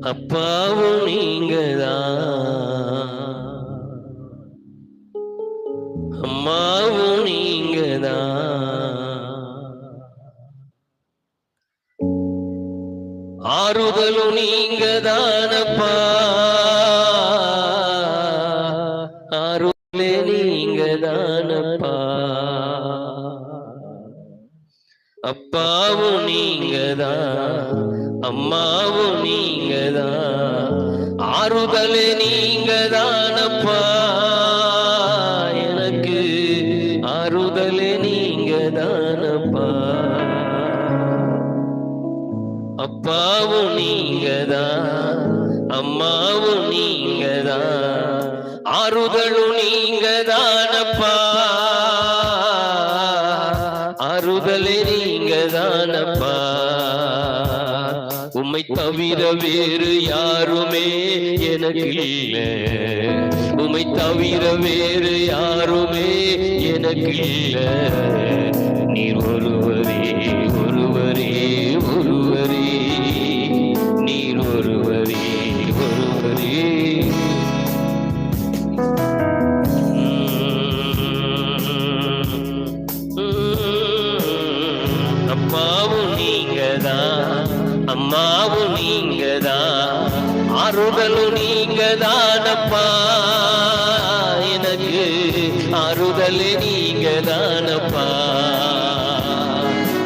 அப்பாவும் நீங்கதான் அம்மாவும் நீங்கதான் ஆறுதலும் நீங்கதானப்பா. ஆறுதலே நீங்கதானப்பா. அப்பாவும் நீங்கதான் அம்மாவும் நீங்கதான். ஆறுதலே நீங்கதானப்பா. எனக்கு ஆறுதலே நீங்கதானப்பா. அப்பாவும் நீங்கதான். அம்மாவும் நீங்கதான். ஆறுதலும் நீங்கதானப்பா உம்மை தவிர வேறு யாருமே எனக்கு இல்லை. உம்மை தவிர வேறு யாருமே எனக்கு இல்லை. நீர் ஒருவரே ஒருவர் அம்மாவும் நீங்கதான் ஆறுதலும் நீங்கதான் அப்பா எனக்கு ஆறுதலே நீங்கதானப்பா.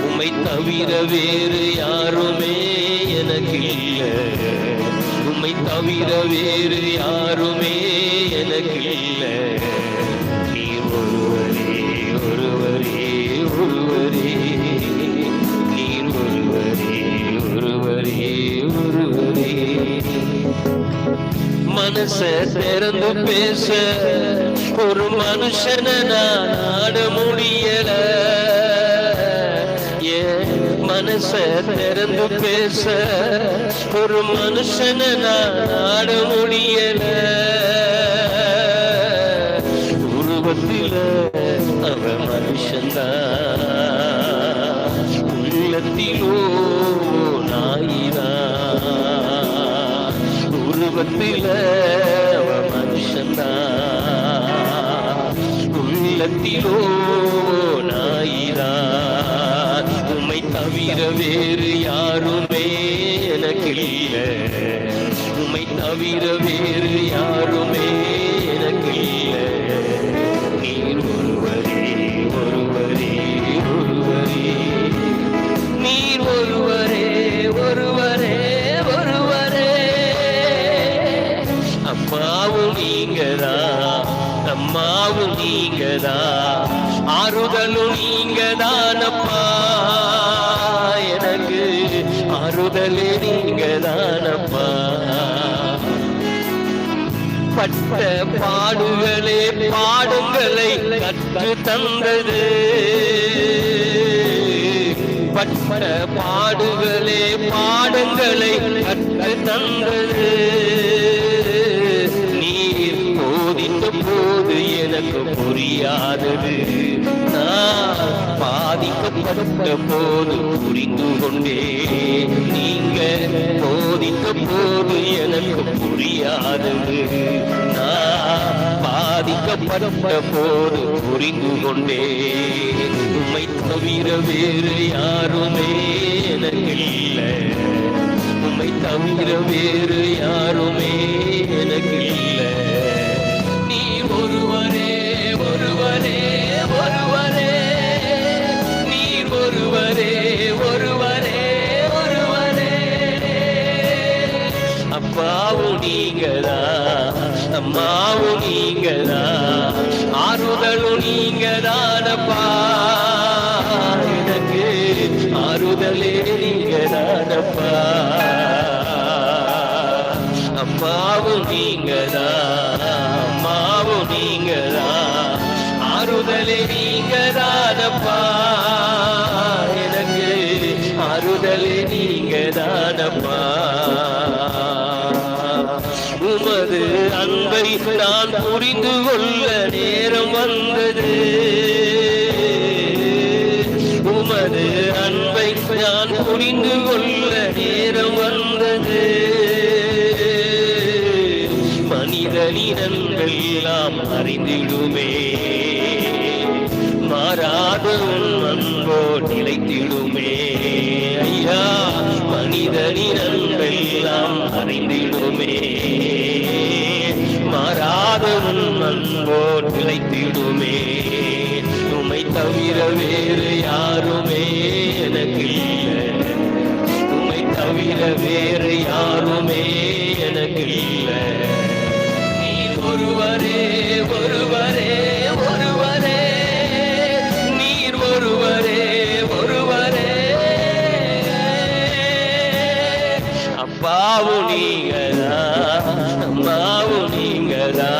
உம்மை தவிர வேறு யாருமே எனக்கு இல்லை உம்மை தவிர வேறு யாருமே எனக்கு இல்லை மனச திறந்து பேச. ஒரு மனுஷனை நான் ஆட முடியல. ஏன் மனச திறந்து பேச? ஒரு மனுஷனை நான் ஆட முடியல. உருவத்தில அவ மனுஷன்தான். உள்ளத்திலோ நாயிதான் உருவத்தில உள்ளத்திலோ நாயிதான் உம்மை தவிர வேறு யாருமே எனக்கில்ல. உம்மை தவிர வேறு யாருமே எனக்கில்ல. நீர் ஒருவரே ஒருவரே ஒருவரே. நீர் ஒருவரே ஒருவரே ஒருவரே. அப்பாவும் நீங்கதான். அம்மாவும் நீங்கதான் ஆறுதலும் நீங்கதானப்பா எனக்கு ஆறுதலே நீங்கதானப்பா பட்ட பாடுகளே பாடுகளை கற்று தந்தது. பட்ட பாடுகளே பாடங்களை கற்று தந்தது. போது எனக்கு புரியாதது. நான் பாதிக்கப்பட்ட போது புரிந்து கொண்டே நீங்க போதித்த போது எனக்கு புரியாதது. நான் பாதிக்கப்பட்ட போது புரிந்து கொண்டே உண்மை தவிர வேறு யாருமே எனக்கு இல்லை உண்மை தவிர வேறு யாருமே எனக்கு இல்லை அப்பாவும் நீங்கதா அம்மாவும் நீங்கதா ஆறுதலும் நீங்கதானப்பா எனக்கு ஆறுதலே நீங்கதானப்பா அம்மாவும் நீங்கதா அம்மாவும் நீங்கதா ஆறுதலே நீங்கதானப்பா எனக்கு ஆறுதலே நீங்கதானப்பா வந்தது. அன்பை நான் புரிந்து கொள்ள நேரம் வந்தது. உமது அன்பை நான் புரிந்து கொள்ள நேரம் வந்தது. மனிதனினங்கள்லாம் அறிந்திடுமே. மாறாத அன்போ நிலைத்திடுமே. ஐயா. மனிதனின் நன்கெல்லாம் அறிந்திடுமே. மாறாத அன்போர் நிலைத்திடுமே. உமை தவிர வேறு யாருமே எனக்கு உமை தவிர வேறு யார் அப்பாவும் நீங்கதா? அம்மாவும் நீங்கதா?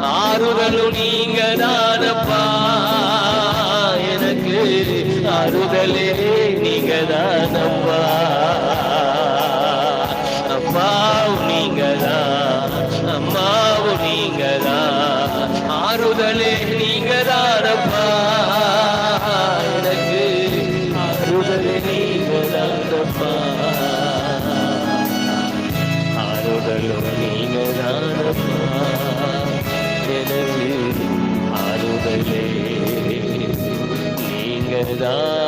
ஆறுதலு நீங்கதானப்பா? எனக்கு ஆறுதலே நீங்கதானப்பா? அம்மாவு நீங்கதா? அம்மாவு நீங்கதா? ஆறுதலே நீங்கதானப்பா? எனக்கு ஆறுதலே நீங்கதான்